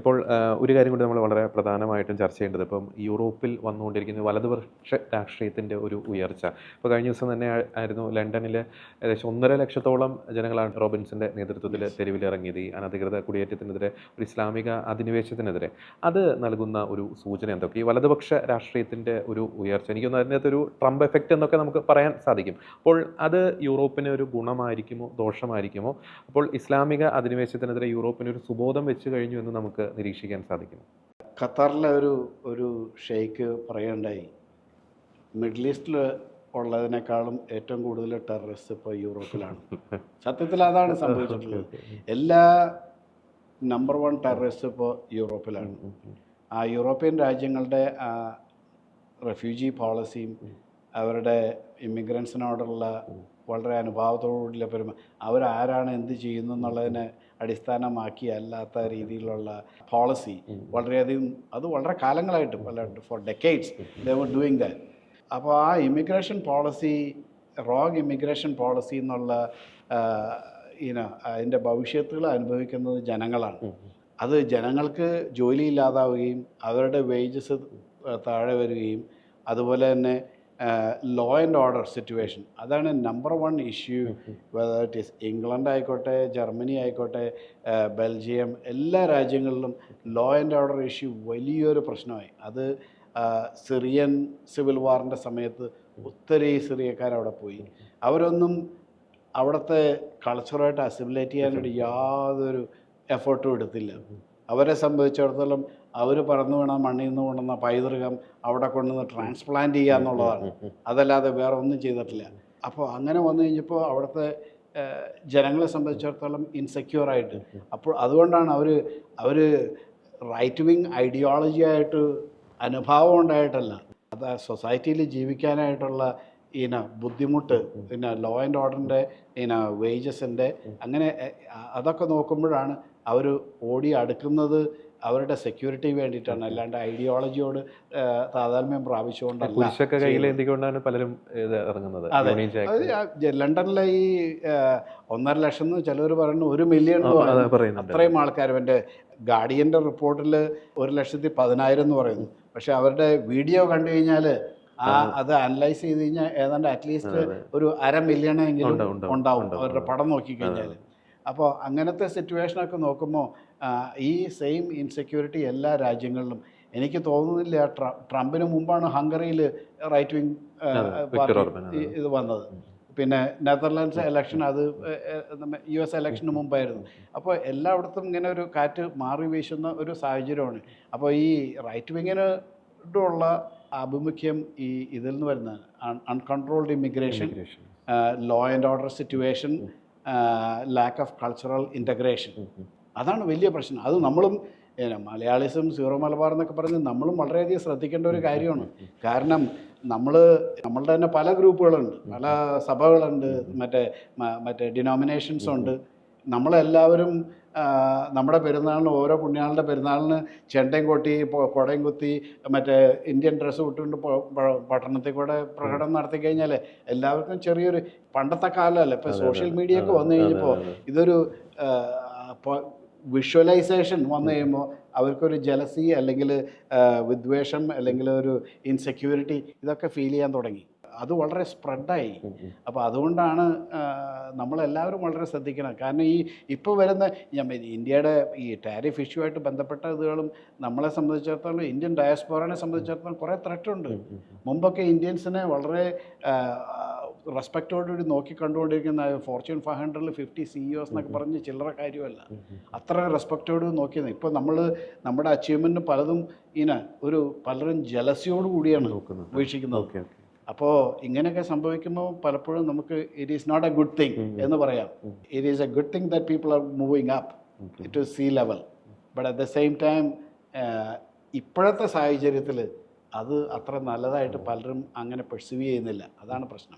ഇപ്പോൾ ഒരു കാര്യം കൂടി നമ്മൾ വളരെ പ്രധാനമായിട്ടും ചർച്ച ചെയ്യേണ്ടത്. ഇപ്പം യൂറോപ്പിൽ വന്നുകൊണ്ടിരിക്കുന്ന വലതുപക്ഷ രാഷ്ട്രീയത്തിന്റെ ഒരു ഉയർച്ച. ഇപ്പോൾ കഴിഞ്ഞ ദിവസം തന്നെ ആയിരുന്നു ലണ്ടനിൽ ഏകദേശം ഒന്നര ലക്ഷത്തോളം ജനങ്ങളാണ് റോബിൻസിന്റെ നേതൃത്വത്തിൽ തെരുവിലിറങ്ങിയത്. ഈ അനധികൃത കുടിയേറ്റത്തിനെതിരെ ഒരു ഇസ്ലാമിക അധിനിവേശത്തിനെതിരെ. അത് നൽകുന്ന ഒരു സൂചന എന്തൊക്കെ? ഈ വലതുപക്ഷ രാഷ്ട്രീയത്തിന്റെ ഒരു ഉയർച്ച. എനിക്കൊന്ന് അതിനകത്ത് ഒരു ട്രംപ് എഫക്റ്റ് എന്നൊക്കെ നമുക്ക് പറയാൻ സാധിക്കും. അപ്പോൾ അത് യൂറോപ്പിന് ഒരു ഗുണമായിരിക്കുമോ? ദോഷമായിരിക്കുമോ? അപ്പോൾ ഇസ്ലാമിക അധിനിവേശത്തിനെതിരെ യൂറോപ്പിന് ഒരു സുബോധം വെച്ച് കഴിഞ്ഞു എന്ന് നമുക്ക് നിരീക്ഷിക്കാൻ സാധിക്കുന്നു. ഖത്തറിലെ ഒരു ഒരു ഷെയ്ക്ക് പറയുണ്ടായി മിഡിൽ ഈസ്റ്റിൽ ഉള്ളതിനേക്കാളും ഏറ്റവും കൂടുതൽ ടെററിസ്റ്റ് ഇപ്പോൾ യൂറോപ്പിലാണ്. സത്യത്തിൽ അതാണ് സംഭവിച്ചിട്ടുള്ളത്. എല്ലാ നമ്പർ വൺ ടെററിസ്റ്റ് ഇപ്പോൾ യൂറോപ്പിലാണ്. ആ യൂറോപ്യൻ രാജ്യങ്ങളുടെ ആ റെഫ്യൂജി പോളിസിയും അവരുടെ ഇമിഗ്രൻസിനോടുള്ള വളരെ അനുഭാവത്തോടുള്ള പെരുമ അവരാരാണ് എന്ത് ചെയ്യുന്നു എന്നുള്ളതിനെ അടിസ്ഥാനമാക്കി അല്ലാത്ത രീതിയിലുള്ള പോളിസി വളരെയധികം അത് വളരെ കാലങ്ങളായിട്ട് പല four decades they were doing that അപ്പോൾ ആ immigration policy wrong immigration policy എന്നുള്ള ഇന അതിന്റെ ഭവിഷ്യത്തുകൾ അനുഭവിക്കുന്നത് ജനങ്ങളാണ്. അത് ജനങ്ങൾക്ക് ജോലി ഇല്ലാതാവുകയും അവരുടെ വേജസ് താഴെ വരികയും അതുപോലെ തന്നെ ലോ ആൻഡ് ഓർഡർ സിറ്റുവേഷൻ അതാണ് number one issue whether it is England ആയിക്കോട്ടെ ജർമ്മനി ആയിക്കോട്ടെ ബെൽജിയം എല്ലാ രാജ്യങ്ങളിലും ലോ ആൻഡ് ഓർഡർ ഇഷ്യൂ വലിയൊരു പ്രശ്നമായി. അത് സിറിയൻ സിവിൽ വാറിന്റെ സമയത്ത് ഒത്തിരി സിറിയക്കാർ അവിടെ പോയി. അവരൊന്നും അവിടുത്തെ കൾച്ചറായിട്ട് അസിമുലേറ്റ് ചെയ്യാനായിട്ട് യാതൊരു എഫേർട്ടും എടുത്തില്ല. അവരെ സംബന്ധിച്ചിടത്തോളം അവർ പറന്നു വീണ മണ്ണിൽ നിന്ന് കൊണ്ടുവന്ന പൈതൃകം അവിടെ കൊണ്ടുവന്ന് ട്രാൻസ്പ്ലാന്റ് ചെയ്യുക എന്നുള്ളതാണ്. അതല്ലാതെ വേറെ ഒന്നും ചെയ്തിട്ടില്ല. അപ്പോൾ അങ്ങനെ വന്നു കഴിഞ്ഞപ്പോൾ അവിടുത്തെ ജനങ്ങളെ സംബന്ധിച്ചിടത്തോളം ഇൻസെക്യൂർ ആയിട്ട്. അപ്പോൾ അതുകൊണ്ടാണ് അവർ അവർ റൈറ്റ് വിങ് ഐഡിയോളജി ആയിട്ട് അനുഭാവം ഉണ്ടായിട്ടല്ല. അത് സൊസൈറ്റിയിൽ ജീവിക്കാനായിട്ടുള്ള ഇന ബുദ്ധിമുട്ട് പിന്നെ ലോ ആൻഡ് ഓർഡറിന്റെ ഇന വേജസിന്റെ അങ്ങനെ അതൊക്കെ നോക്കുമ്പോഴാണ് അവർ ഓടി അടുക്കുന്നത് അവരുടെ സെക്യൂരിറ്റി വേണ്ടിയിട്ടാണ്. അല്ലാണ്ട് ഐഡിയോളജിയോട് താതാത്മ്യം പ്രാപിച്ചുകൊണ്ടല്ല പലരും ഇറങ്ങുന്നത്? അതെ. ലണ്ടനിലെ ഈ ഒന്നര ലക്ഷം എന്ന് ചിലർ പറയുന്നു ഒരു മില്യൺ അത്രയും ആൾക്കാർ എന്റെ ഗാർഡിയന്റെ റിപ്പോർട്ടിൽ ഒരു ലക്ഷത്തി പതിനായിരം എന്ന് പറയുന്നു. പക്ഷെ അവരുടെ വീഡിയോ കണ്ടു കഴിഞ്ഞാൽ ആ അത് അനലൈസ് ചെയ്ത് കഴിഞ്ഞാൽ ഏതാണ്ട് അറ്റ്ലീസ്റ്റ് ഒരു അര മില്യണെങ്കിലും ഉണ്ട്, ഉണ്ട്, ഉണ്ടാവും ഉണ്ട്, അവരുടെ പടം നോക്കിക്കഴിഞ്ഞാൽ അപ്പോൾ അങ്ങനത്തെ സിറ്റുവേഷനൊക്കെ നോക്കുമ്പോൾ ഈ സെയിം ഇൻസെക്യൂരിറ്റി എല്ലാ രാജ്യങ്ങളിലും. എനിക്ക് തോന്നുന്നില്ല ട്രംപിന് മുമ്പാണ് ഹംഗറിയിൽ റൈറ്റ് വിങ് ഇത് വന്നത്. പിന്നെ നെതർലാൻഡ്സ് ഇലക്ഷൻ അത് യു എസ് ഇലക്ഷന് മുമ്പായിരുന്നു. അപ്പോൾ എല്ലായിടത്തും ഇങ്ങനെ ഒരു കാറ്റ് മാറി വീശുന്ന ഒരു സാഹചര്യമാണ്. അപ്പോൾ ഈ റൈറ്റ് വിങ്ങിനോടുള്ള ആഭിമുഖ്യം ഈ ഇതിൽ നിന്ന് വരുന്ന uncontrolled immigration law and order situation lack of cultural integration അതാണ് വലിയ പ്രശ്നം. അത് നമ്മളും മലയാളിസം സീറോ മലബാർ എന്നൊക്കെ പറഞ്ഞ് നമ്മളും വളരെയധികം ശ്രദ്ധിക്കേണ്ട ഒരു കാര്യമാണ്. കാരണം നമ്മൾ നമ്മളുടെ തന്നെ പല ഗ്രൂപ്പുകളുണ്ട്. പല സഭകളുണ്ട്. മറ്റേ മറ്റേ ഡിനോമിനേഷൻസ് ഉണ്ട്. നമ്മളെല്ലാവരും നമ്മുടെ പെരുന്നാളിന് ഓരോ പുണ്യാളുടെ പെരുന്നാളിന് ചെണ്ടയും കൊട്ടി കുടയും കുത്തി മറ്റേ ഇന്ത്യൻ ഡ്രസ്സ് ഇട്ടുകൊണ്ട് പട്ടണത്തിൽ കൂടെ പ്രകടനം നടത്തി കഴിഞ്ഞാൽ എല്ലാവർക്കും ചെറിയൊരു പണ്ടത്തെ കാലമല്ല ഇപ്പം സോഷ്യൽ മീഡിയ ഒക്കെ വന്നു കഴിഞ്ഞപ്പോൾ ഇതൊരു വിഷ്വലൈസേഷൻ വന്നു കഴിയുമ്പോൾ അവർക്കൊരു ജലസി അല്ലെങ്കിൽ വിദ്വേഷം അല്ലെങ്കിൽ ഒരു ഇൻസെക്യൂരിറ്റി ഇതൊക്കെ ഫീൽ ചെയ്യാൻ തുടങ്ങി. അത് വളരെ സ്പ്രെഡായി. അപ്പോൾ അതുകൊണ്ടാണ് നമ്മളെല്ലാവരും വളരെ ശ്രദ്ധിക്കണം. കാരണം ഈ ഇപ്പോൾ വരുന്ന ഇന്ത്യയുടെ ഈ ടാരിഫ് ഇഷ്യൂ ആയിട്ട് ബന്ധപ്പെട്ട ഇതുകളും നമ്മളെ സംബന്ധിച്ചിടത്തോളം ഇന്ത്യൻ ഡയസ്പോറനെ സംബന്ധിച്ചിടത്തോളം കുറേ ത്രെട്ടുണ്ട് മുമ്പൊക്കെ ഇന്ത്യൻസിനെ വളരെ റെസ്പെക്റ്റോടുകൂടി നോക്കി കണ്ടുകൊണ്ടിരിക്കുന്ന ഫോർച്യൂൺ ഫൈവ് ഹൺഡ്രഡിൽ ഫിഫ്റ്റി സിഇഒസ് എന്നൊക്കെ പറഞ്ഞ് ചില്ലറ കാര്യമല്ല. അത്ര റെസ്പെക്റ്റോട് നോക്കിയത്. ഇപ്പോൾ നമ്മൾ നമ്മുടെ അച്ചീവ്മെന്റ് പലതും ഇങ്ങനെ ഒരു പലരും ജലസിയോട് കൂടിയാണ് വീക്ഷിക്കുന്നത്. Okay okay. അപ്പോൾ ഇങ്ങനെയൊക്കെ സംഭവിക്കുമ്പോൾ പലപ്പോഴും നമുക്ക് it is not a good thing എന്ന് പറയാം. It is a good thing that people are moving up to C level but at the same time ഇപ്പോഴത്തെ സാഹചര്യത്തിൽ അത് അത്ര നല്ലതായിട്ട് പലരും അങ്ങനെ പെർസീവ് ചെയ്യുന്നില്ല. അതാണ് പ്രശ്നം.